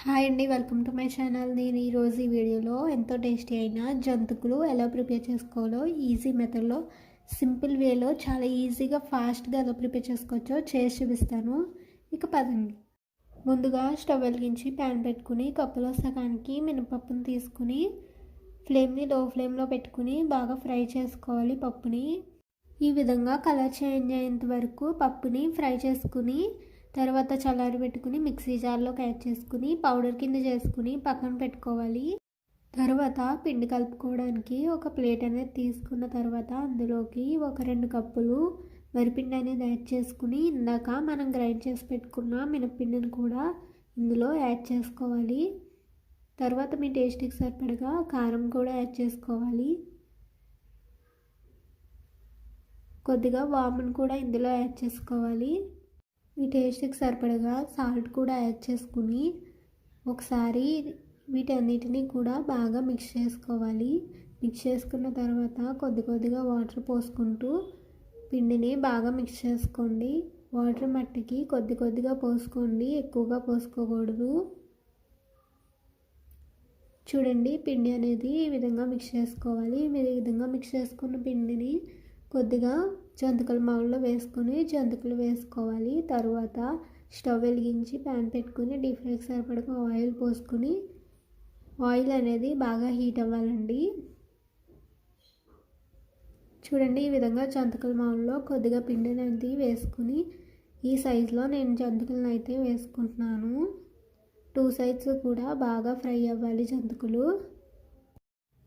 Hi అండి welcome to my channel నేను ఈరోజు ఈ వీడియోలో ఎంతో టేస్టీ అయిన జంతుకులు ఎలా ప్రిపేర్ చేసుకోవాలో ఈజీ మెథడ్లో సింపుల్ వేలో చాలా ఈజీగా ఫాస్ట్గా ఎలా ప్రిపేర్ చేసుకోవచ్చో చేసి చూపిస్తాను. ఇక పదండి. ముందుగా స్టవ్ వెలిగించి ప్యాన్ పెట్టుకుని కప్పులో సగానికి మినపప్పును తీసుకుని ఫ్లేమ్ని లో ఫ్లేమ్లో పెట్టుకుని బాగా ఫ్రై చేసుకోవాలి పప్పుని. ఈ విధంగా కలర్ చేంజ్ అయ్యేంత వరకు పప్పుని ఫ్రై చేసుకుని తర్వాత చల్లారి పెట్టుకుని మిక్సీ జార్లోకి యాడ్ చేసుకుని పౌడర్ కింద చేసుకుని పక్కన పెట్టుకోవాలి. తర్వాత పిండి కలుపుకోవడానికి ఒక ప్లేట్ అనేది తీసుకున్న తర్వాత అందులోకి ఒక రెండు కప్పులు వరిపిండి అనేది యాడ్ చేసుకుని ఇందాక మనం గ్రైండ్ చేసి పెట్టుకున్న మినపిండిని కూడా ఇందులో యాడ్ చేసుకోవాలి. తర్వాత మీ టేస్ట్కి సరిపడగా కారం కూడా యాడ్ చేసుకోవాలి. కొద్దిగా వామును కూడా ఇందులో యాడ్ చేసుకోవాలి. మీ టేస్ట్కి సరిపడగా సాల్ట్ కూడా యాడ్ చేసుకుని ఒకసారి వీటన్నిటిని కూడా బాగా మిక్స్ చేసుకోవాలి. మిక్స్ చేసుకున్న తర్వాత కొద్ది కొద్దిగా వాటర్ పోసుకుంటూ పిండిని బాగా మిక్స్ చేసుకోండి. వాటర్ మట్టికి కొద్ది కొద్దిగా పోసుకోండి. ఎక్కువగా పోసుకోకూడదు. చూడండి పిండి అనేది ఈ విధంగా మిక్స్ చేసుకోవాలి. మీరు ఈ విధంగా మిక్స్ చేసుకున్న పిండిని కొద్దిగా జంతికల మావుల్లో వేసుకొని జంతికలు వేసుకోవాలి. తర్వాత స్టవ్ వెలిగించి ప్యాన్ పెట్టుకుని డీప్ ఫ్రైకి సరిపడగా ఆయిల్ పోసుకొని ఆయిల్ అనేది బాగా హీట్ అవ్వాలండి. చూడండి ఈ విధంగా జంతికల మావుల్లో కొద్దిగా పిండిని అనేది వేసుకుని ఈ సైజులో నేను జంతికలను అయితే వేసుకుంటున్నాను. టూ సైడ్స్ కూడా బాగా ఫ్రై అవ్వాలి జంతికలు.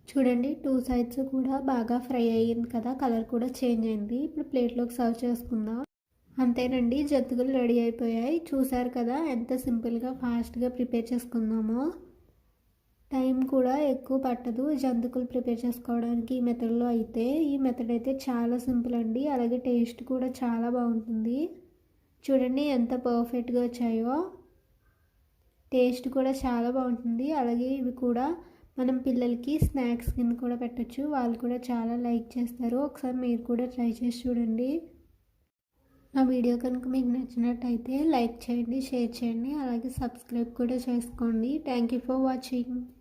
చూడండి టూ సైడ్స్ కూడా బాగా ఫ్రై అయ్యింది కదా కలర్ కూడా చేంజ్ అయింది. ఇప్పుడు ప్లేట్లోకి సర్వ్ చేసుకుందాం. అంతేనండి జంతువులు రెడీ అయిపోయాయి. చూసారు కదా ఎంత సింపుల్గా ఫాస్ట్గా ప్రిపేర్ చేసుకుందామో టైం కూడా ఎక్కువ పట్టదు జంతుకులు ప్రిపేర్ చేసుకోవడానికి ఈ మెథడ్లో అయితే. ఈ మెథడ్ అయితే చాలా సింపుల్ అండి. అలాగే టేస్ట్ కూడా చాలా బాగుంటుంది. చూడండి ఎంత పర్ఫెక్ట్గా వచ్చాయో. టేస్ట్ కూడా చాలా బాగుంటుంది. అలాగే ఇవి కూడా మనం పిల్లలకి స్నాక్స్ కింద కూడా పెట్టచ్చు. వాళ్ళు కూడా చాలా లైక్ చేస్తారు. ఒకసారి మీరు కూడా ట్రై చేసి చూడండి. నా వీడియో కనుక మీకు నచ్చినట్టయితే లైక్ చేయండి షేర్ చేయండి. అలాగే సబ్స్క్రైబ్ కూడా చేసుకోండి. Thank you for watching.